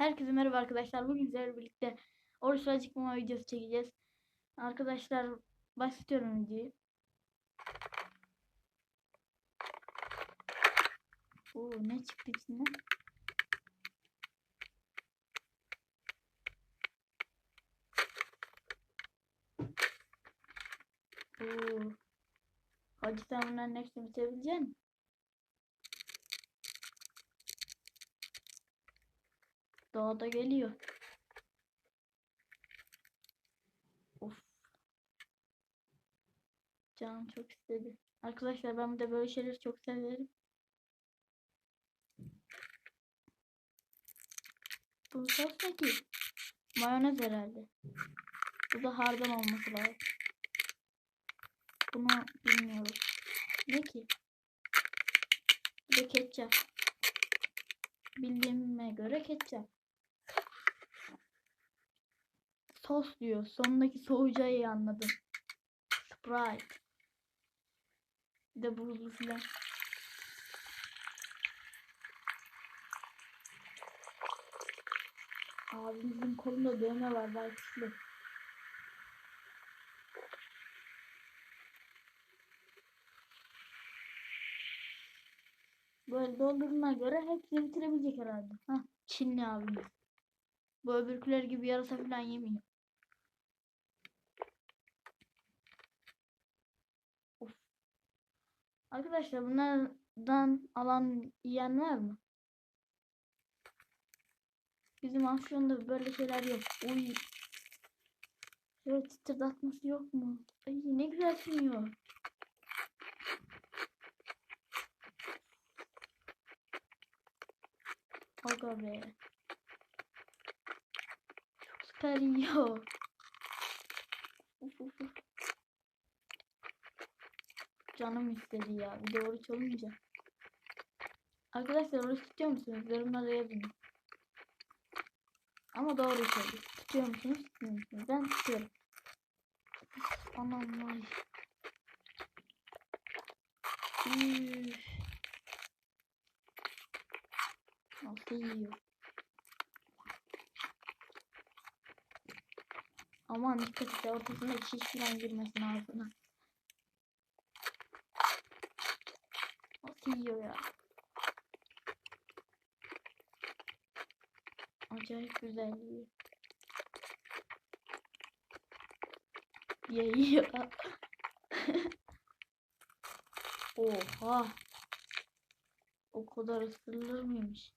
Herkese merhaba arkadaşlar. Bugün sizlerle birlikte oruç acıkmama videosu çekeceğiz. Arkadaşlar başlatıyorum videoyu. Oo ne çıktı içinden? Oo. Hacı sen bunların hepsini bitirebilecek misin? Daha da geliyor. Of. Canım çok istedi. Arkadaşlar ben de böyle şeyleri çok severim. Bu sos ne ki? Mayonez herhalde. Bu da hardal olması lazım. Bunu bilmiyorum. Ne ki? Bu da ketçap. Bildiğime göre ketçap. Sos diyor. Sondaki soğucayı anladım. Sprite. Bir de buzlu filan. Abimizin kolunda dövme var belki. Böyle doldurduğuna göre hepsini bitirebilecek herhalde. Hah, Çinli abimiz. Bu öbürküler gibi yarasa falan yemiyor. Arkadaşlar bunlardan alan yiyen var mı? Bizim Afyon'da böyle şeyler yok. Uy. Şöyle çıtırdatması yok mu? Ay ne güzel sürüyor. Aga be. Çok süper yiyor. Uf, uf, uf. Canım istedi ya. Bir de oruç olunca. Arkadaşlar oruç tutuyor musunuz? Yorumlara yazın. Ama doğru söylüyor. Tutuyor musunuz? Musunuz? Ben tutuyorum. Anam vay. Üf. Yiyor? Aman dikkat et ortasına şiş falan girmesin ağzına. Nasıl yiyor ya? Acayip güzel yiyor. Ye yiyor. Oha. O kadar ısırılır mıymış?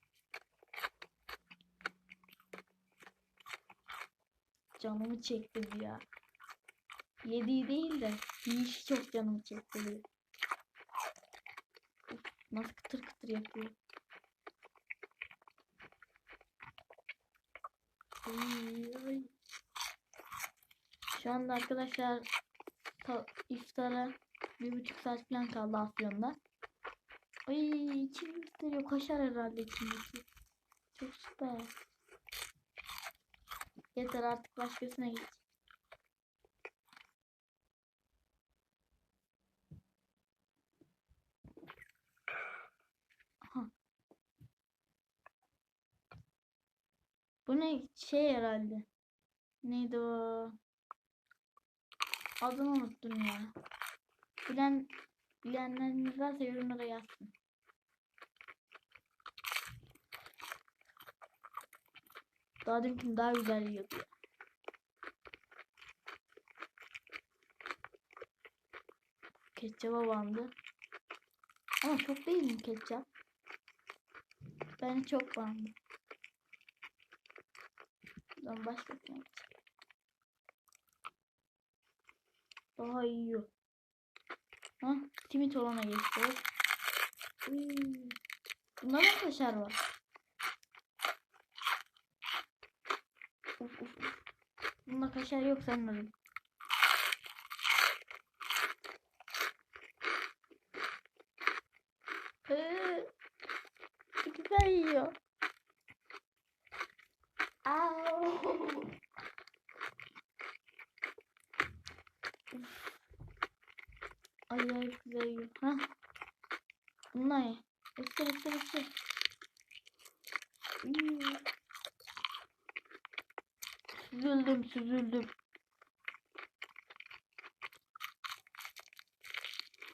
Canımı çekti ya. Yediği değil de yiyişi çok canımı çekti nasıl kıtır kıtır yapıyor. Şu anda arkadaşlar ta- iftara bir buçuk saat falan kaldı Afyon'da. Ay içim gösteriyor. Kaşar herhalde içindeki. Çok süper. Yeter artık başkasına geç. Bu ne şey herhalde. Neydi o? Adını unuttum ya. Bilen bilenleriniz varsa yorumlara yazsın. Daha deminkin daha güzel yiyordu. Ketçaba bandı. Ama çok değil mi ketçap? Ben çok bandı. Başkasına geçeyim. Daha iyi. Ha, simit olana geçti. Bunda da kaşar var. Uf, uf. Bunda kaşar yok sanırım. Ee, güzel yiyor. Au. Acayip güzel yiyor. Ha? Hmm. Süzüldüm süzüldüm.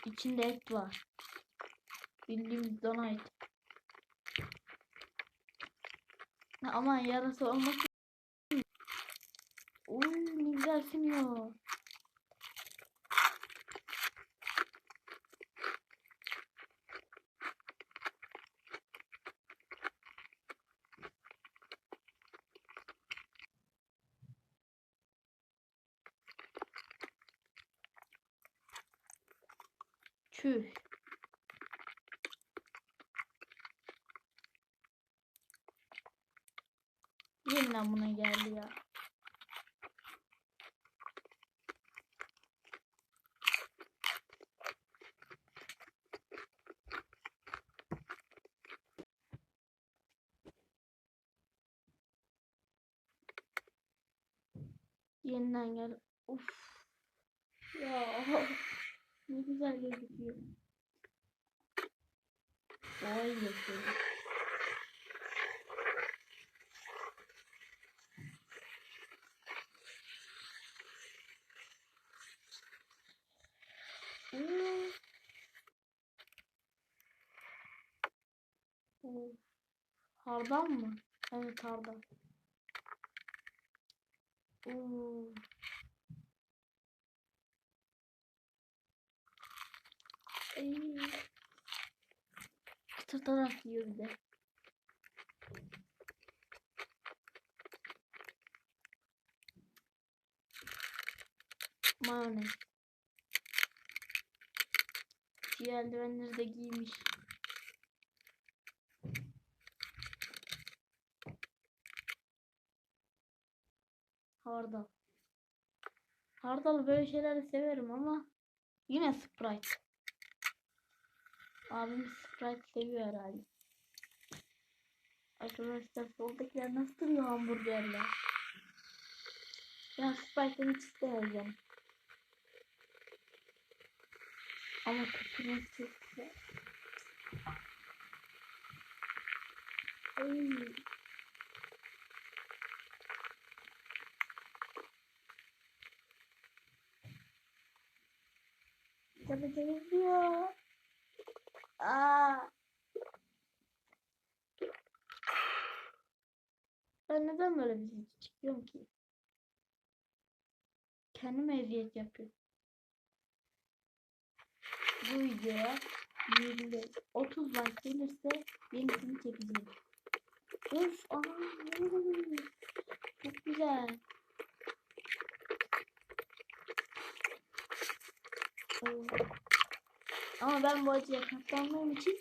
İçinde et var. Bildiğimiz dana et. Aman yarası olmasın. Uy ne güzel siniyor. Çüş. Yeniden buna geldi ya. Yeniden gel. Uf. Ya. Güzel gözüküyor. Vay gözüküyor. Hmm. Of. Hardal mı? Evet hardal. Oo. Kıtırtarak yiyor bir de. Mayonez. Şu eldivenleri de giymiş. Hardal. Hardal böyle şeyleri severim ama yine Sprite. Abim Sprite seviyor herhalde. Arkadaşlar soldakiler nasıl duruyor hamburgerler? Ya Sprite'den hiç istemeyeceğim. Ama kokunun güzel. Ay. Tabii benziyor. Ben neden böyle bir şey çıkıyorum ki? Kendime eziyet yapıyorum. Bu videoya 20, 30 like gelirse yenisini çekeceğim. Of, aa, çok güzel. Oo. Ama ben bu acıya katlandığım için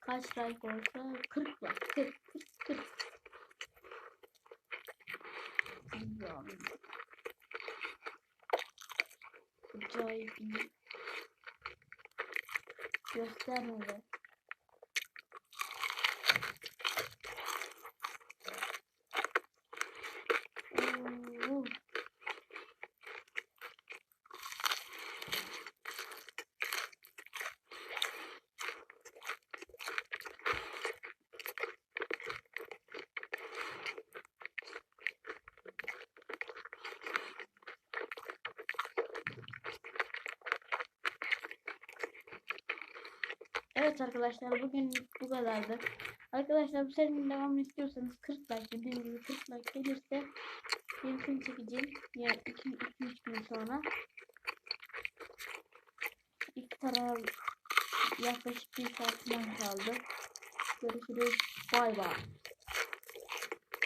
kaç like olsa 40 like 40 40 40 Güzel. Acayip iyi. Gösterme be. Oo. Evet arkadaşlar bugün bu kadardı. Arkadaşlar bu serinin devamını istiyorsanız 40 like dediğim gibi 40 like gelirse yenisini çekeceğim. Ya 2-3 gün sonra. İftara yaklaşık bir saat kaldı. Görüşürüz. Bay bay.